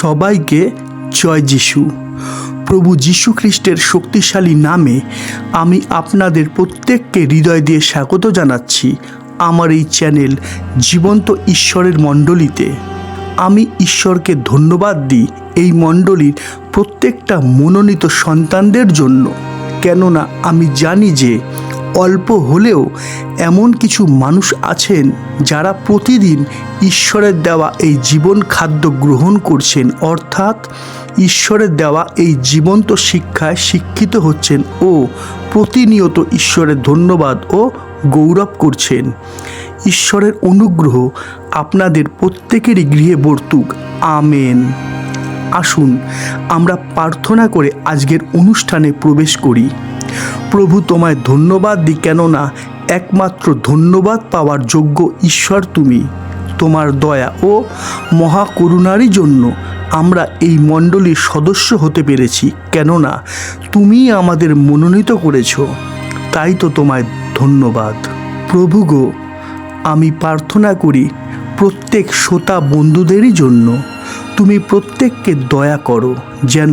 সবাইকে জয় যিশু। প্রভু যীশু খ্রিস্টের শক্তিশালী নামে আমি আপনাদের প্রত্যেককে হৃদয় দিয়ে স্বাগত জানাচ্ছি আমার এই চ্যানেল জীবন্ত ঈশ্বরের মণ্ডলীতে। আমি ঈশ্বরকে ধন্যবাদ দিই এই মণ্ডলীর প্রত্যেকটা মনোনীত সন্তানদের জন্য, কেননা আমি জানি যে অল্প হলেও এমন কিছু মানুষ আছেন যারা প্রতিদিন ঈশ্বরের দেওয়া এই জীবন খাদ্য গ্রহণ করছেন, অর্থাৎ ঈশ্বরের দেওয়া এই জীবন্ত শিক্ষায় শিক্ষিত হচ্ছেন ও প্রতিনিয়ত ঈশ্বরের ধন্যবাদ ও গৌরব করছেন। ঈশ্বরের অনুগ্রহ আপনাদের প্রত্যেকেরই গৃহে বর্তুক। আমেন। আসুন, আমরা প্রার্থনা করে আজকের অনুষ্ঠানে প্রবেশ করি। প্রভু তোমায় ধন্যবাদ দিই, কেননা একমাত্র ধন্যবাদ পাওয়ার যোগ্য ঈশ্বর তুমি। তোমার দয়া ও মহাকরুণারই জন্য আমরা এই মণ্ডলীর সদস্য হতে পেরেছি, কেননা তুমি আমাদের মনোনীত করেছ। তাই তো তোমায় ধন্যবাদ। প্রভু গো, আমি প্রার্থনা করি প্রত্যেক শ্রোতা বন্ধুদেরই জন্য তুমি প্রত্যেককে দয়া করো, যেন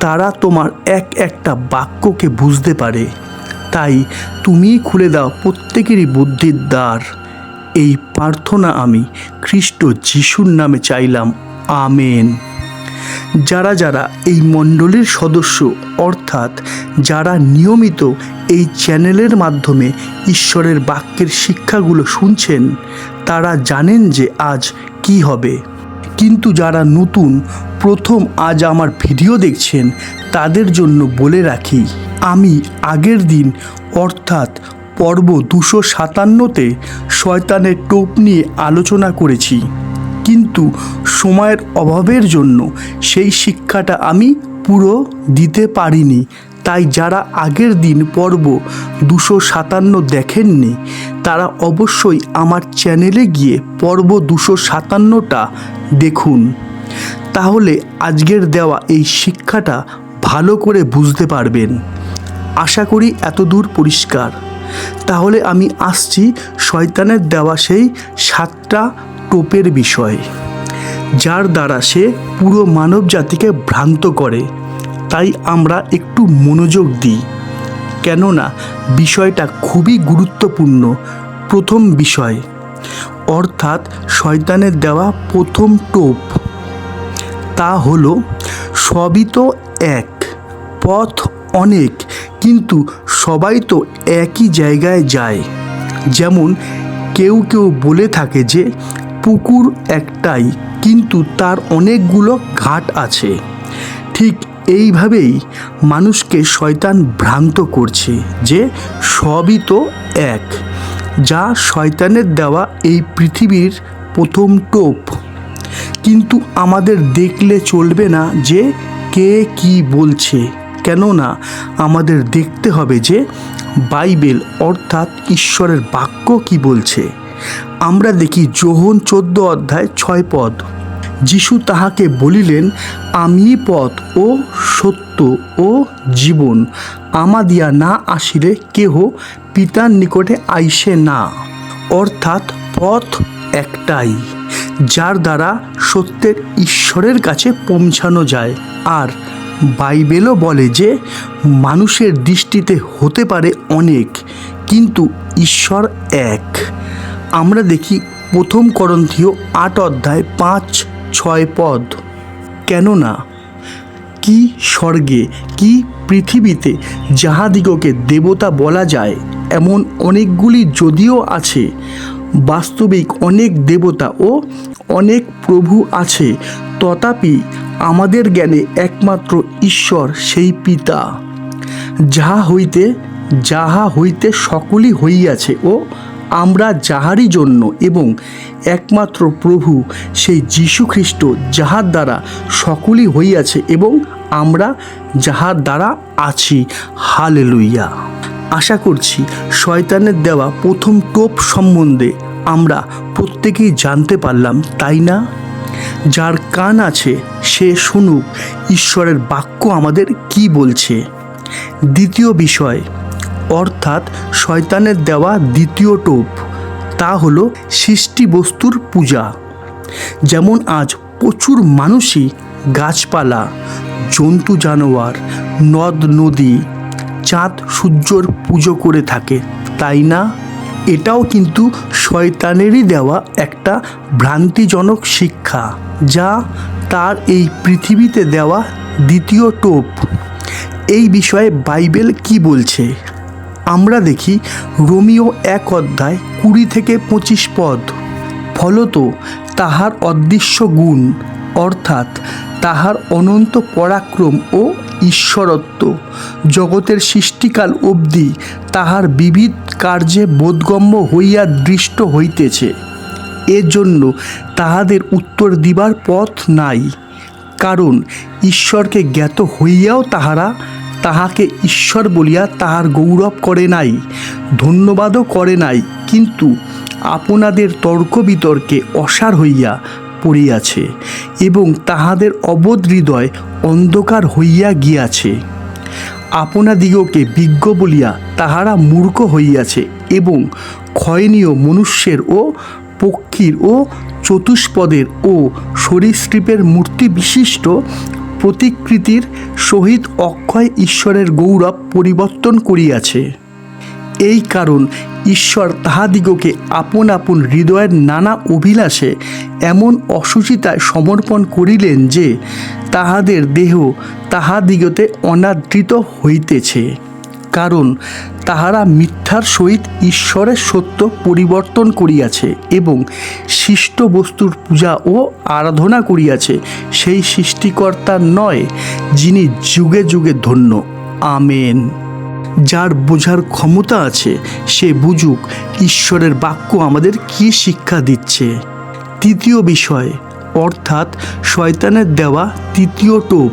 তারা তোমার এক একটা বাক্যকে বুঝতে পারে। তাই তুমিই খুলে দাও প্রত্যেকেরই বুদ্ধির দ্বার। এই প্রার্থনা আমি খ্রিস্ট যিশুর নামে চাইলাম। আমেন। যারা যারা এই মণ্ডলীর সদস্য, অর্থাৎ যারা নিয়মিত এই চ্যানেলের মাধ্যমে ঈশ্বরের বাক্যের শিক্ষাগুলো শুনছেন, তারা জানেন যে আজ কি হবে। কিন্তু যারা নতুন, প্রথম আজ আমার ভিডিও দেখছেন, তাদের জন্য বলে রাখি আমি আগের দিন, অর্থাৎ পর্ব দুশো সাতান্নতে শয়তানের টোপ নিয়ে আলোচনা করেছি। কিন্তু সময়ের অভাবের জন্য সেই শিক্ষাটা আমি পুরো দিতে পারিনি। তাই যারা আগের দিন পর্ব দুশো সাতান্ন দেখেননি, তারা অবশ্যই আমার চ্যানেলে গিয়ে পর্ব দুশো সাতান্নটা দেখুন। তাহলে আজকের দেওয়া এই শিক্ষাটা ভালো করে বুঝতে পারবেন। আশা করি এত দূর পরিষ্কার। তাহলে আমি আসছি শয়তানের দেওয়া সেই সাতটা টোপের বিষয়, যার দ্বারা সে পুরো মানব জাতিকে ভ্রান্ত করে। তাই আমরা একটু মনোযোগ দিই। কেননা বিষয়টা খুবই গুরুত্বপূর্ণ। প্রথম বিষয়, অর্থাৎ শয়তানের দেওয়া প্রথম টোপ। তা হলো, সবই তো এক, পথ অনেক কিন্তু সবাই তো একই জায়গায় যায়। যেমন কেউ কেউ বলে থাকে যে, পুকুর একটাই, কিন্তু তার অনেকগুলো ঘাট আছে। ঠিক এইভাবেই মানুষকে শয়তান ভ্রান্ত করছে যে, সবই তো এক। যা শয়তানের দেওয়া এই পৃথিবীর প্রথম টোপ। কিন্তু আমাদের দেখলে চলবে না যে, কে কি বলছে। কেননা আমাদের দেখতে হবে যে বাইবেল অর্থাৎ ঈশ্বরের বাক্য কি বলছে। আমরা দেখি যোহন চোদ্দ অধ্যায় ছয় পদ। যিশু তাহাকে বলিলেন, আমি পথ ও সত্য ও জীবন। আমাদিয়া না আসিলে কেহ পিতার নিকটে আইসে না। অর্থাৎ পথ একটাই, যার দ্বারা সত্যের ঈশ্বরের কাছে পৌঁছানো যায়। আর বাইবেলও বলে যে, মানুষের দৃষ্টিতে হতে পারে অনেক, কিন্তু ঈশ্বর এক। আমরা দেখি প্রথম করন্থীয় আট অধ্যায় পাঁচ, ছয় পদ। কেননা কি স্বর্গে, কি পৃথিবীতে যাহাদিগকে দেবতা বলা যায়, এমন অনেকগুলি যদিও আছে। বাস্তবিক অনেক দেবতা ও অনেক প্রভু আছে, তথাপি আমাদের জ্ঞানে একমাত্র ঈশ্বর সেই পিতা। যাহা হইতে যাহা হইতে সকলই হইয়াছে ও আমরা যাহারই জন্য এবং একমাত্র প্রভু সেই যীশু খ্রিস্ট যাহার দ্বারা সকলই হইয়াছে এবং আমরা যাহার দ্বারা আছি। হালেলুইয়া আশা করছি শয়তানের দেওয়া প্রথম টোপ সম্বন্ধে আমরা প্রত্যেকেই জানতে পারলাম, তাই না? যার কান আছে সে শুনুক, ঈশ্বরের বাক্য আমাদের কি বলছে। দ্বিতীয় বিষয়, অর্থাৎ শয়তানের দেওয়া দ্বিতীয় টোপ, তা হলো সৃষ্টি বস্তুর পূজা। যেমন আজ প্রচুর মানুষই গাছপালা, জন্তু জানোয়ার, নদ, নদী, চাঁদ, সূর্যর পুজো করে থাকে, তাই না? এটাও কিন্তু শয়তানেরই দেওয়া একটা ভ্রান্তিজনক শিক্ষা, যা তার এই পৃথিবীতে দেওয়া দ্বিতীয় টোপ। এই বিষয়ে বাইবেল কি বলছে? আমরা দেখি রোমিও এক অধ্যায় কুড়ি থেকে পঁচিশ পদ। ফলত তাহার অদৃশ্য গুণ, অর্থাৎ তাহার অনন্ত পরাক্রম ও ঈশ্বরত্ব, জগতের সৃষ্টিকাল অবধি তাহার বিবিধ কার্যে বোধগম্য হইয়া দৃষ্ট হইতেছে। এর জন্য তাহাদের উত্তর দিবার পথ নাই। কারণ ঈশ্বরকে জ্ঞাত হইয়াও তাহারা তাহাকে ঈশ্বর বলিয়া তাহার গৌরব করে নাই, ধন্যবাদও করে নাই। কিন্তু আপনাদের তর্ক বিতর্কে অসার হইয়া পড়িয়াছে এবং তাহাদের অবোধ হৃদয় অন্ধকার হইয়া গিয়াছে। আপনাদিগকে বিজ্ঞ বলিয়া তাহারা মূর্খ হইয়াছে এবং ক্ষয়নীয় মনুষ্যের ও পক্ষীর ও চতুষ্পদের ও সরীসৃপের মূর্তি বিশিষ্ট প্রতিকৃতির সহিত অক্ষয় ঈশ্বরের গৌরব পরিবর্তন করিয়াছে। এই কারণ ঈশ্বর তাহাদিগকে আপন আপন হৃদয়ের নানা অভিলাষে এমন অসুচিতায় সমর্পণ করিলেন যে তাহাদের দেহ তাহাদিগতে অনাদৃত হইতেছে। কারণ তাহারা মিথ্যার সহিত ঈশ্বরের সত্য পরিবর্তন করিয়াছে এবং সৃষ্ট বস্তুর পূজা ও আরাধনা করিয়াছে, সেই সৃষ্টিকর্তার নয়, যিনি যুগে যুগে ধন্য। আমেন। যার বোঝার ক্ষমতা আছে, সে বুঝুক ঈশ্বরের বাক্য আমাদের কি শিক্ষা দিচ্ছে। তৃতীয় বিষয়, অর্থাৎ শয়তানের দেওয়া তৃতীয় টোপ।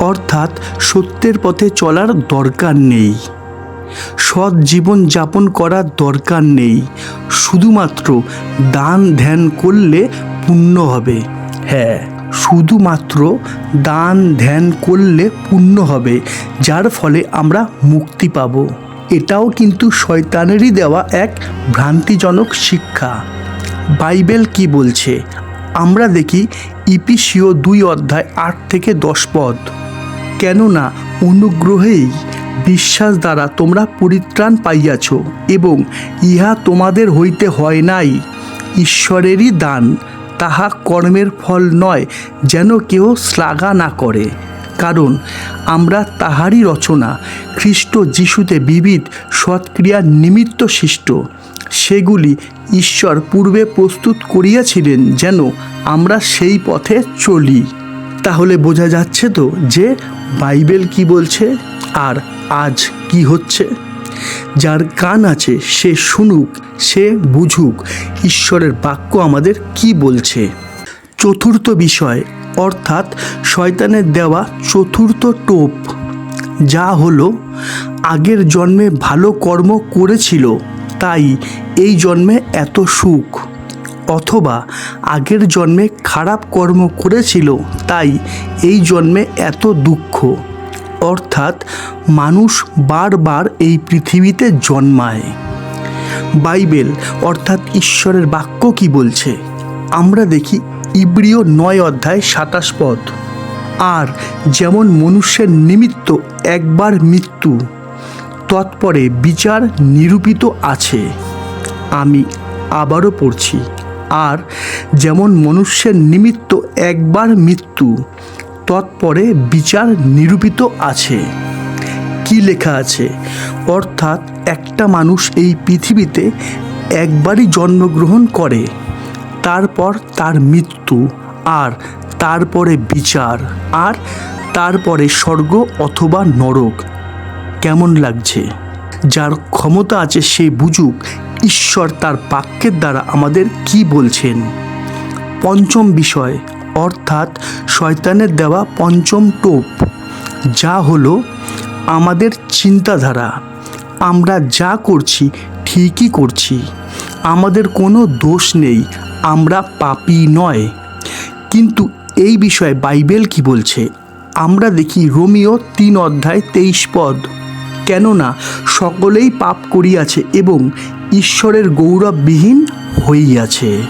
অর্থাৎ সত্যের পথে চলার দরকার নেই। সৎ জীবন যাপন করার দরকার নেই। শুধুমাত্র দান ধ্যান করলে পুণ্য হবে। হ্যাঁ শুধুমাত্র দান ধ্যান করলে পুণ্য হবে, যার ফলে আমরা মুক্তি পাব। এটাও কিন্তু শয়তানেরই দেওয়া এক ভ্রান্তিজনক শিক্ষা। বাইবেল কি বলছে? আমরা দেখি ইপিসিও দুই অধ্যায় আট থেকে দশ পদ। কেননা অনুগ্রহেই বিশ্বাস দ্বারা তোমরা পরিত্রাণ পাইয়াছ এবং ইহা তোমাদের হইতে হয় নাই। ঈশ্বরেরই দান, তাহা কর্মের ফল নয় যেন কেউ শ্লাঘা না করে। কারণ আমরা তাহারই রচনা, খ্রিস্ট যিশুতে বিবিধ সৎক্রিয়ার নিমিত্ত সৃষ্ট। সেগুলি ঈশ্বর পূর্বে প্রস্তুত করিয়াছিলেন যেন আমরা সেই পথে চলি। তাহলে বোঝা যাচ্ছে তো যে বাইবেল কি বলছে? আর আজ কি হচ্ছে? যার কান আছে, সে শুনুক, সে বুঝুক। ঈশ্বরের বাক্য আমাদের কি বলছে? চতুর্থ বিষয়, অর্থাৎ শয়তানের দেওয়া চতুর্থ টোপ। যা হলো, আগের জন্মে ভালো কর্ম করেছিল, তাই এই জন্মে এত সুখ। অথবা আগের জন্মে খারাপ কর্ম করেছিল, তাই এই জন্মে এত দুঃখ। অর্থাৎ মানুষ বারবার এই পৃথিবীতে জন্মায়। বাইবেল, অর্থাৎ ঈশ্বরের বাক্য কি বলছে? আমরা দেখি ইব্রিয় নয় অধ্যায় সাতাশ পদ। আর যেমন মনুষ্যের নিমিত্ত একবার মৃত্যু, তৎপরে বিচার নিরূপিত আছে। আমি আবারও পড়ছি। আর যেমন মনুষ্যের নিমিত্ত একবার মৃত্যু, তৎপরে বিচার নিরূপিত আছে। কি লেখা আছে? অর্থাৎ একটা মানুষ এই পৃথিবীতে একবারই জন্মগ্রহণ করে, তারপর তার মৃত্যু, আর তারপরে বিচার, আর তারপরে স্বর্গ অথবা নরক। কেমন লাগছে? যার ক্ষমতা আছে সে বুঝুক ঈশ্বর তার বাক্যের দ্বারা আমাদের কি বলছেন? পঞ্চম বিষয়, অর্থাৎ শয়তানের দেওয়া পঞ্চম টোপ, যা হলো আমাদের চিন্তাধারা। আমরা যা করছি, ঠিকই করছি। আমাদের কোনো দোষ নেই, আমরা পাপি নয়। কিন্তু এই বিষয়ে বাইবেল কি বলছে? আমরা দেখি রোমিও তিন অধ্যায় তেইশ পদ, কেননা সকলেই পাপ করিয়াছে এবং ঈশ্বরের গৌরববিহীন হইয়াছে।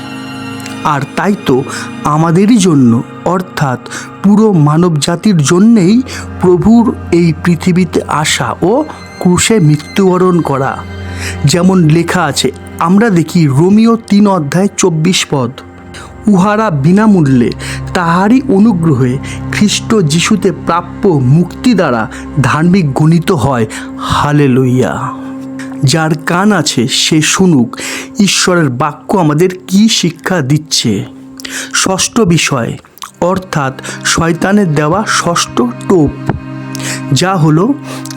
আর তাই তো আমাদেরই জন্য, অর্থাৎ পুরো মানব জাতির জন্যেই প্রভুর এই পৃথিবীতে আসা ও ক্রুশে মৃত্যুবরণ করা। যেমন লেখা আছে, আমরা দেখি রোমিও তিন অধ্যায় চব্বিশ পদ। উহারা বিনামূল্যে তাহারই অনুগ্রহে খ্রিস্ট যিশুতে প্রাপ্য মুক্তি দ্বারা ধার্মিক গণিত হয়। হালে লইয়া যার কান আছে সে শুনুক, ঈশ্বরের বাক্য আমাদের কি শিক্ষা দিচ্ছে? ষষ্ঠ বিষয়, অর্থাৎ শয়তানের দেওয়া ষষ্ঠ টোপ। যা হলো,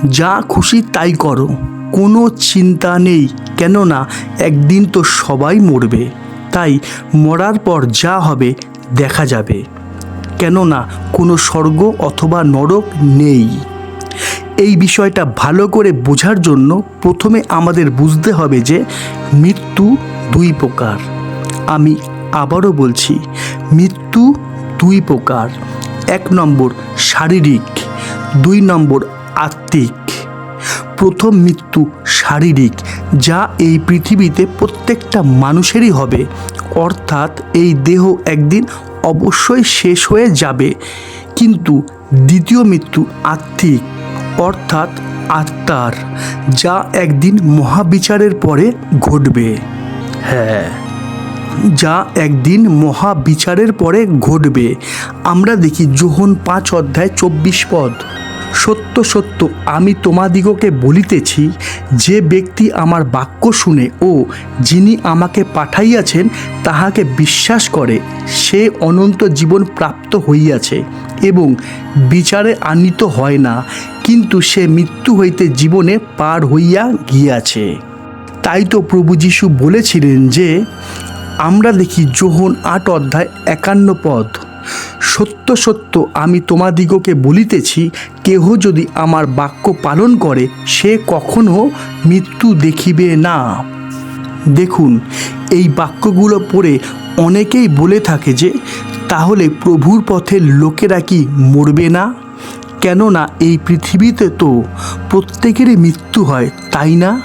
যা খুশি তাই করো, কোনো চিন্তা নেই, কেননা একদিন তো সবাই মরবে, তাই মরার পর যা হবে দেখা যাবে। কেননা কোনো স্বর্গ অথবা নরক নেই। এই বিষয়টা ভালো করে বোঝার জন্য প্রথমে আমাদের বুঝতে হবে যে মৃত্যু দুই প্রকার। আমি আবারও বলছি, মৃত্যু দুই প্রকার। এক নম্বর শারীরিক, দুই নম্বর আত্মিক। প্রথম মৃত্যু শারীরিক, যা এই পৃথিবীতে প্রত্যেকটা মানুষেরই হবে। অর্থাৎ এই দেহ একদিন অবশ্যই শেষ হয়ে যাবে। কিন্তু দ্বিতীয় মৃত্যু আত্মিক। অর্থাৎ আত্মার যা একদিন মহাবিচারের পরে ঘটবে। হ্যাঁ। যা একদিন মহাবিচারের পরে ঘটবে। আমরা দেখি যোহন পাঁচ অধ্যায় চব্বিশ পদ। সত্য সত্য আমি তোমাদিগকে বলিতেছি যে ব্যক্তি আমার বাক্য শুনে ও যিনি আমাকে পাঠাইয়াছেন তাহাকে বিশ্বাস করে, সে অনন্ত জীবন প্রাপ্ত হইয়াছে এবং বিচারে আনিত হয় না, কিন্তু সে মৃত্যু হইতে জীবনে পার হইয়া গিয়াছে। তাই তো প্রভু যিশু বলেছিলেন যে, আমরা দেখি যোহন আট অধ্যায় একান্ন পদ সত্য সত্য আমি তোমাদিগকে বলিতেছি, কেহ যদি আমার বাক্য পালন করে, সে কখনো মৃত্যু দেখিবে না। দেখুন, এই বাক্যগুলো পড়ে অনেকেই বলে থাকে যে, তাহলে প্রভুর পথের লোকেরা কি মরবে না? কেননা এই পৃথিবীতে তো প্রত্যেকেরই মৃত্যু হয়, তাই না?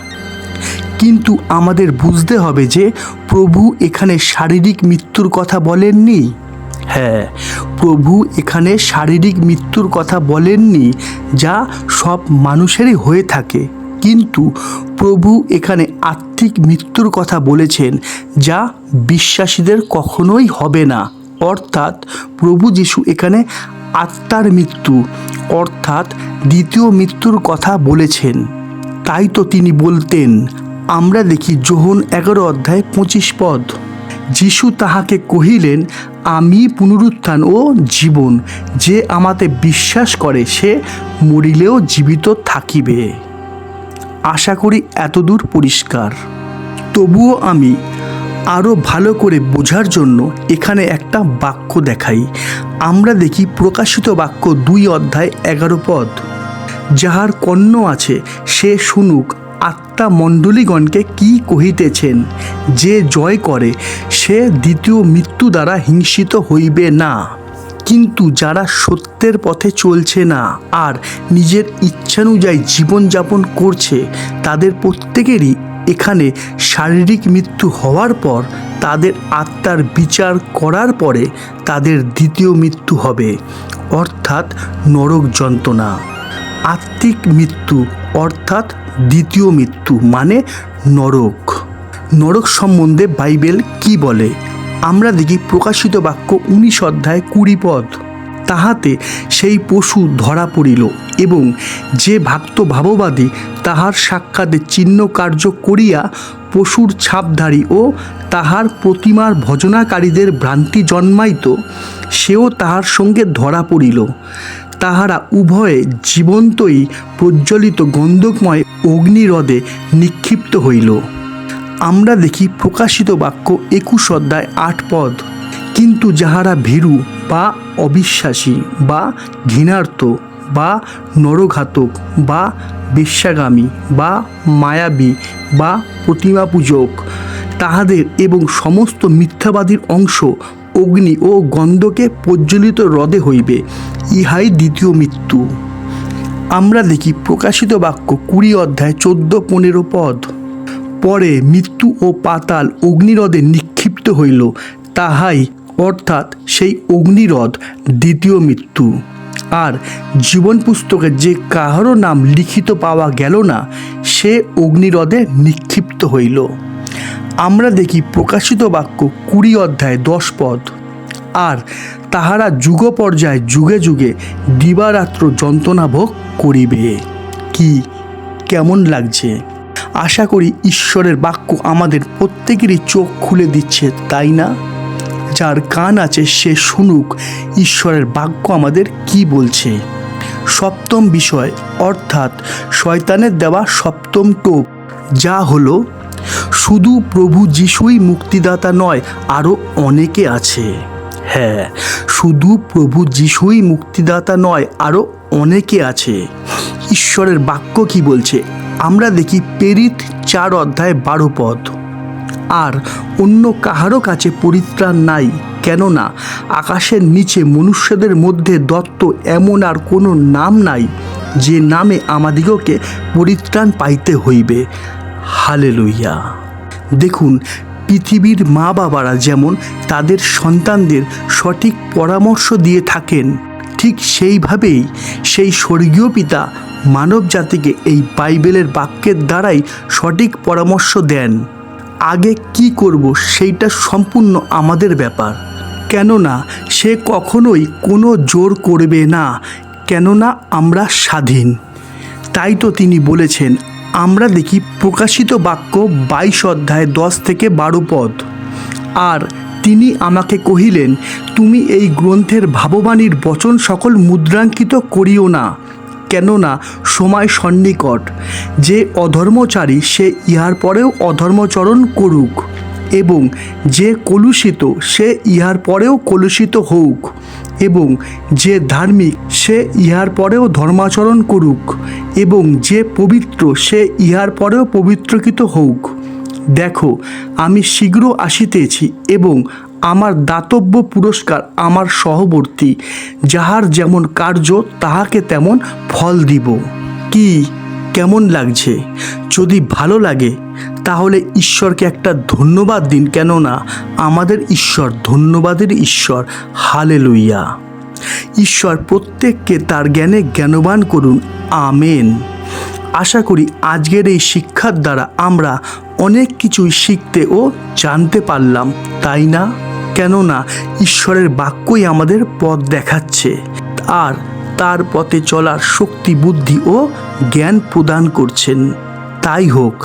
কিন্তু আমাদের বুঝতে হবে যে, প্রভু এখানে শারীরিক মৃত্যুর কথা বলেননি। হ্যাঁ প্রভু এখানে শারীরিক মৃত্যুর কথা বলেননি, যা সব মানুষেরই হয়ে থাকে। কিন্তু প্রভু এখানে আত্মিক মৃত্যুর কথা বলেছেন, যা বিশ্বাসীদের কখনোই হবে না। অর্থাৎ প্রভু যিশু এখানে আত্মার মৃত্যু, অর্থাৎ দ্বিতীয় মৃত্যুর কথা বলেছেন। তাই তো তিনি বলতেন, আমরা দেখি যোহন এগারো অধ্যায় পঁচিশ পদ। যিশু তাহাকে কহিলেন, আমি পুনরুত্থান ও জীবন। যে আমাতে বিশ্বাস করে, সে মরিলেও জীবিত থাকিবে। আশা করি এতদূর পরিষ্কার। তবুও আমি আরও ভালো করে বোঝার জন্য এখানে একটা বাক্য দেখাই। আমরা দেখি প্রকাশিত বাক্য দুই অধ্যায় এগারো পদ। যাহার কর্ণ আছে, সে শুনুক। আত্মা মণ্ডলীগণকে কি কহিতেছেন? যে জয় করে, সে দ্বিতীয় মৃত্যু দ্বারা হিংসিত হইবে না। কিন্তু যারা সত্যের পথে চলছে না, আর নিজের ইচ্ছানুযায়ী জীবনযাপন করছে, তাদের প্রত্যেকেরই এখানে শারীরিক মৃত্যু হওয়ার পর তাদের আত্মার বিচার করার পরে তাদের দ্বিতীয় মৃত্যু হবে। অর্থাৎ নরক যন্ত্রণা। আত্মিক মৃত্যু অর্থাৎ দ্বিতীয় মৃত্যু মানে নরক। নরক সম্বন্ধে বাইবেল কি বলে? আমরা দেখি প্রকাশিত বাক্য উনিশ অধ্যায় কুড়ি পদ। তাহাতে সেই পশু ধরা পড়িল এবং যে ভাক্ত ভাববাদী তাহার সাক্ষাতে চিহ্ন কার্য করিয়া পশুর ছাপধারী ও তাহার প্রতিমার ভজনাকারীদের ভ্রান্তি জন্মাইত, সেও তাহার সঙ্গে ধরা পড়িল। তাহারা উভয়ে জীবন্তই প্রজ্বলিত গন্ধকময় অগ্নিরদে নিক্ষিপ্ত হইল। আমরা দেখি প্রকাশিত বাক্য একুশ অধ্যায় আট পদ। কিন্তু যাহারা ভীরু বা অবিশ্বাসী বা ঘৃণার্ত বা নরঘাতক বা বেশ্যাগামী বা মায়াবী বা প্রতিমা পূজক তাহাদের এবং সমস্ত মিথ্যাবাদীর অংশ অগ্নি ও গন্ধকে প্রজ্বলিত হ্রদে হইবে, ইহাই দ্বিতীয় মৃত্যু। আমরা দেখি প্রকাশিত বাক্য কুড়ি অধ্যায় চোদ্দ পনেরো পদ। পরে মৃত্যু ও পাতাল অগ্নিরদে নিক্ষিপ্ত হইল, তাহাই অর্থাৎ সেই অগ্নিরদ দ্বিতীয় মৃত্যু। আর জীবন পুস্তকে যে কাহারও নাম লিখিত পাওয়া গেল না, সে অগ্নিরদে নিক্ষিপ্ত হইল। আমরা দেখি প্রকাশিত বাক্য কুড়ি অধ্যায় দশ পদ। আর তাহারা যুগ পর্যায়ে যুগে যুগে দিবারাত্র যন্ত্রণা ভোগ করিবে। কি, কেমন লাগছে? আশা করি ঈশ্বরের বাক্য আমাদের প্রত্যেকেরই চোখ খুলে দিচ্ছে, তাই না? যার কান আছে সে শুনুক, ঈশ্বরের বাক্য আমাদের কি বলছে? সপ্তম বিষয়, অর্থাৎ শয়তানের দেওয়া সপ্তম টোপ, যা হলো শুধু প্রভু যিশুই মুক্তিদাতা নয় আরও অনেকে আছে। হ্যাঁ শুধু প্রভু যিশুই মুক্তিদাতা নয় আরও অনেকে আছে। ঈশ্বরের বাক্য কি বলছে? আমরা দেখি পেরিত চার অধ্যায় বারো পদ। আর অন্য কাহারও কাছে পরিত্রাণ নাই, কেননা আকাশের নিচে মনুষ্যদের মধ্যে দত্ত এমন আর কোনো নাম নাই, যে নামে আমাদিগকে পরিত্রাণ পাইতে হইবে। হালে লইয়া দেখুন, পৃথিবীর মা বাবারা যেমন তাদের সন্তানদের সঠিক পরামর্শ দিয়ে থাকেন, ঠিক সেইভাবেই সেই স্বর্গীয় পিতা মানব জাতিকে এই বাইবেলের বাক্যের দ্বারাই সঠিক পরামর্শ দেন। আগে কি করব সেইটা সম্পূর্ণ আমাদের ব্যাপার। কেননা সে কখনোই কোনো জোর করবে না, কেননা আমরা স্বাধীন। তাই তো তিনি বলেছেন আমরা দেখি প্রকাশিত বাক্য বাইশ অধ্যায় দশ থেকে বারো পদ। আর তিনি আমাকে কহিলেন, তুমি এই গ্রন্থের ভাববাণীর বচন সকল মুদ্রাঙ্কিত করিও না, কেননা সময় সন্নিকট। যে অধর্মচারী সে ইহার পরেও অধর্মচরণ করুক। এবং যে কলুষিত সে ইহার পরেও কলুষিত হোক এবং যে ধার্মিক সে ইহার পরেও ধর্মাচরণ করুক, এবং যে পবিত্র সে ইহার পরেও পবিত্রকৃত হোক দেখো, আমি শীঘ্র আসিতেছি এবং আমার দাতব্য পুরস্কার আমার সহবর্তী, যাহার যেমন কার্য তাহাকে তেমন ফল দিব। কি, কেমন লাগছে? যদি ভালো লাগে তাহলে ঈশ্বরকে একটা ধন্যবাদ দিন, কেননা আমাদের ঈশ্বর ধন্যবাদের ঈশ্বর। হালে লইয়া ঈশ্বর প্রত্যেককে তার জ্ঞানে জ্ঞানবান করুন। আমেন। আশা করি আজকের এই শিক্ষার দ্বারা আমরা অনেক কিছুই শিখতে ও জানতে পারলাম, তাই না? কেননা ঈশ্বরের বাক্যই আমাদের পথ দেখাচ্ছে। আর তার পথে চলার শক্তি, বুদ্ধি ও জ্ঞান প্রদান করছেন। তাই হোক